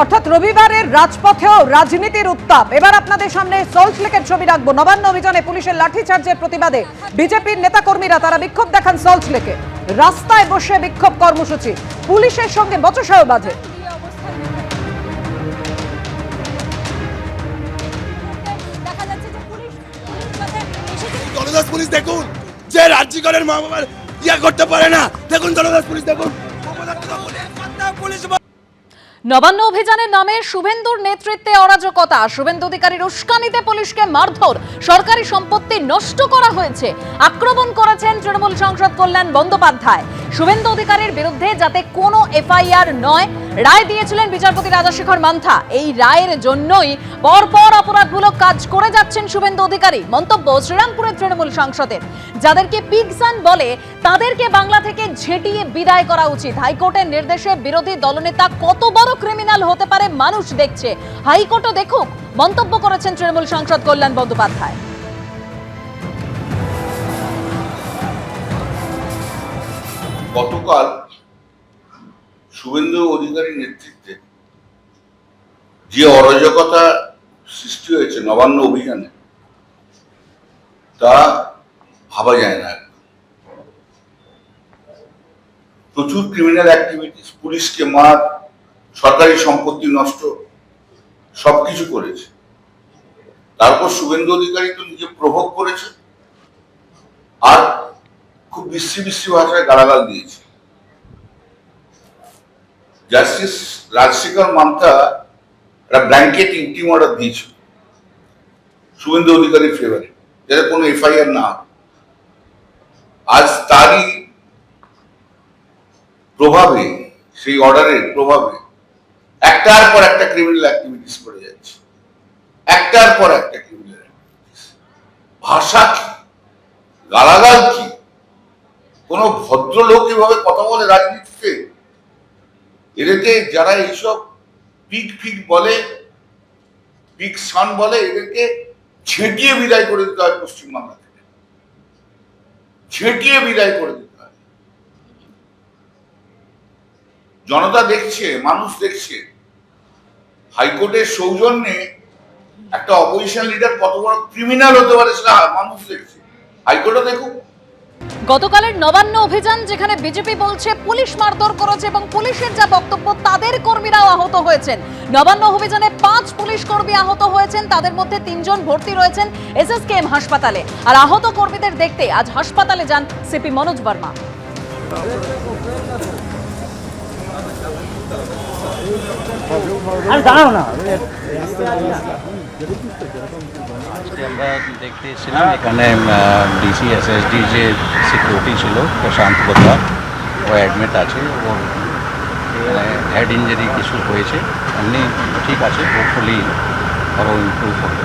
অর্থাৎ রবিবারের রাজপথেও রাজনীতির উত্তাপ। এবার আপনাদের সামনে সল্ট লেকের ছবি রাখব। নবান্ন অভিযানে পুলিশের লাঠিচার্জের প্রতিবাদে বিজেপির নেতাকর্মীরা তারা বিক্ষোভ দেখান সল্ট লেকে রাস্তায় বসে বিক্ষোভ কর্মসূচি। পুলিশের সঙ্গে বচসাও বাজে। পুলিশ দেখুন যে রাজ্যিকরের মা বাবার ইয়া করতে পারে না। দেখুন পুলিশ দেখুন। পুলিশ নবান্ন অভিযানের নামে শুভেন্দুর নেতৃত্বে অরাজকতা। শুভেন্দু অধিকারীর উস্কানিতে পুলিশকে মারধর। সরকারি সম্পত্তি নষ্ট করা হয়েছে। আক্রমণ করেছেন তৃণমূল সাংসদ কল্যাণ বন্দ্যোপাধ্যায়। শুভেন্দু অধিকারীর বিরুদ্ধে যাতে কোনো এফআইআর নয়, রায় দিয়েছিলেন বিচারপতি রাজাশেখর মান্থা। এই রায়ের জন্যই পরপর অপরাধমূলক কাজ করে যাচ্ছেন শুভেন্দু অধিকারী। মন্তব্য, শ্রীরামপুরের তৃণমূল সাংসদের। যাদেরকে পিগসান বলে, তাদেরকে বাংলা থেকে ঝেঁটিয়ে বিদায় করা উচিত। হাইকোর্টের নির্দেশে বিরোধী দলনেতা কত বড় ক্রিমিনাল হতে পারে মানুষ দেখছে। হাইকোর্টও দেখুক, মন্তব্য করেছেন তৃণমূল সংসদ কল্যাণ বন্দ্যোপাধ্যায়। গতকাল শুভেন্দু অধিকারীর নেতৃত্বে যে অরাজকতা সৃষ্টি হয়েছে, নবান্ন অভিযানে, তা ভাবা যায় না প্রচুর ক্রিমিনাল অ্যাক্টিভিটিস পুলিশকে মার, সরকারি সম্পত্তি নষ্ট, সবকিছু করেছে। তারপর শুভেন্দু অধিকারী তো নিজে প্রভোগ করেছে। বিশ্রী বিশ্রী ভাষায় গালাগাল দিয়েছে। জাস্টিস রাজশেখর মান্তা একটা ব্ল্যাঙ্কেট ইন্টিম অর্ডার দিয়েছিল শুভেন্দু অধিকারীর ফেভারে যাতে কোনো এফআইআর না আজ তারই প্রভাবে, সেই অর্ডারের প্রভাবে একটার পর একটা ক্রিমিনাল অ্যাক্টিভিটিস করে যাচ্ছে। একটার পর একটা ক্রিমিনাল ভাষা কি? গালাগাল কি? কোন ভদ্রলোক এভাবে কথা বলে রাজনীতিতে? এদেরকে যারা এইসব পিক ফিক বলে, পিক সান বলে, এদেরকে ছেটিয়ে বিদায় করে দিতে হয় পশ্চিমবাংলা থেকে। ছেটিয়ে বিদায় করে দিতে হয়। জনতা দেখছে, মানুষ দেখছে। হাইকোর্টের সৌজন্যে একটা অপোজিশন লিডার কত বড় ক্রিমিনাল হতে পারে সেটা মানুষ দেখছে। হাইকোর্টও দেখুক। গতকালের নবান্ন অভিযান যেখানে বিজেপি বলছে পুলিশ মারধর করেছে এবং পুলিশের যা বক্তব্য, তাদের কর্মীরাও আহত হয়েছেন। নবান্ন অভিযানে পাঁচ পুলিশ কর্মী আহত হয়েছেন, তাদের মধ্যে তিনজন ভর্তি রয়েছেন এসএসকেএম হাসপাতালে। আর আহত কর্মীদের দেখতে আজ হাসপাতালে যান সিপি মনোজ বর্মা। দাঁড়াও না। আজকে আমরা দেখতে এসেছিলাম এখানে ডিসি এসএসডি যে সিকিউরিটি ছিল প্রশান্ত বোধা ও অ্যাডমিট আছে ওর হেড ইঞ্জুরি কিছু হয়েছে। এমনি ঠিক আছে হোপফুলি আরও ইমপ্রুভ হবে।